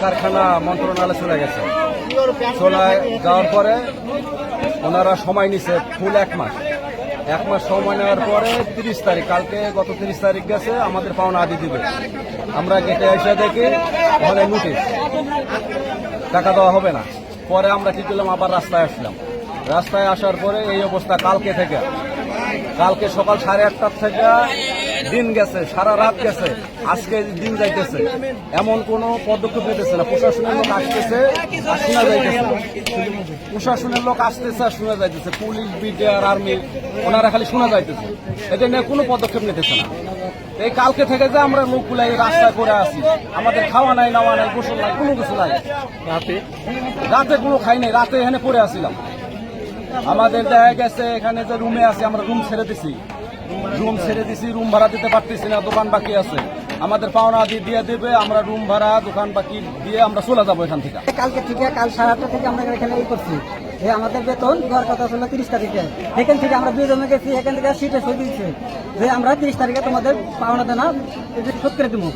কারখানা মন্ত্রণালয়ে চলে গেছে। চলে যাওয়ার পরে ওনারা সময় নিছে ফুল এক মাস। এক মাস সময় নেওয়ার পরে তিরিশ তারিখ, কালকে গত তিরিশ তারিখ গেছে, আমাদের পাওনা আদি দিবে। আমরা গেটে এসে দেখি, ওখানে নোটিশ টাকা দেওয়া হবে না। পরে আমরা কি করলাম, আবার রাস্তায় আসলাম। রাস্তায় আসার পরে এই অবস্থা কালকে থেকে। কালকে সকাল সাড়ে আটটার থেকে দিন গেছে সারা রাত গেছে আজকে দিন যাইতেছে। এমন কোনো পদক্ষেপ নিতেছে না। প্রশাসনের লোক আসতেছে আর শোনা যাইতেছে। প্রশাসনের লোক আসতেছে আর শোনা যাইতেছে। পুলিশ বিডিআর আর্মি ওনারা খালি শোনা যাইতেছে। এটা নিয়ে কোনো পদক্ষেপ নিতেছে না। এই কালকে থেকে যে আমরা লোকগুলা এই রাস্তায় করে আসি আমাদের খাওয়া নাই নাওয়া নাই গোসল নাই কোনো কিছু নাই। রাতে? রাতে কোনো খাই নাই রাতে এখানে পড়ে আসিলাম আমাদের দেখা গেছে এখানে যে রুমে আছে আমরা রুম ছেড়ে দিছি। রুম ছেড়ে দিছি, রুম ভাড়া দিতে পারতেছি না, দোকান বাকি আছে। আমাদের পাওনা দিয়ে দিয়ে দেবে, আমরা রুম ভাড়া, দোকান বাকি দিয়ে আমরা চলে যাব এখান থেকে। কালকে থেকে, কাল সাড়ে আটটা থেকে আমরা এখানে এই করছি। যে আমাদের বেতন দেওয়ার কথা ছিল তিরিশ তারিখে। এখান থেকে আমরা দুজনে গেছি, এখান থেকে সিটে সই দিয়েছে। যে আমরা তিরিশ তারিখে তোমাদের পাওনা দেনা শোধ করে দেবো।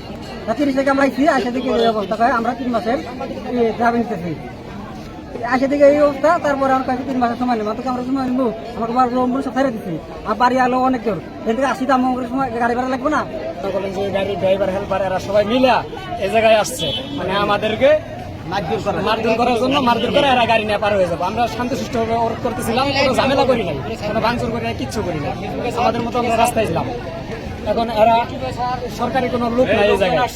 তিরিশ তারিখে আমরা আইসি আসে অবস্থা হয়, আমরা তিন মাসের নিতেছি আসে দিকে এই অবস্থা তারপরে আমরা কাছে তিন মাসের সময় নেব তোকে আমরা সময় নেব। আমাকে বার রুম সব ছেড়ে দিচ্ছি আর বাড়ি আলো অনেক জোর। এখান থেকে আসি তো আমার সময়। গাড়ি ভাড়া লাগবে না? বলেন যে গাড়ি ড্রাইভার হেল্পার এরা সবাই মিলে এই জায়গায় আসছে। মানে আমাদেরকে মারধর করার জন্য। মারধর করে এরা গাড়ি নিয়ে পার হয়ে যাব। আমরা শান্তিসুষ্ঠ ভাবে ওর করতেছিলাম কোনো ঝামেলা করি নাই। কোনো ভাঙচুর করি নাই কিচ্ছু করি নাই। আমাদের মতো আমরা রাস্তায় ছিলাম। এখন এরা সরকারি কোনো লোক নাই এই জায়গায়।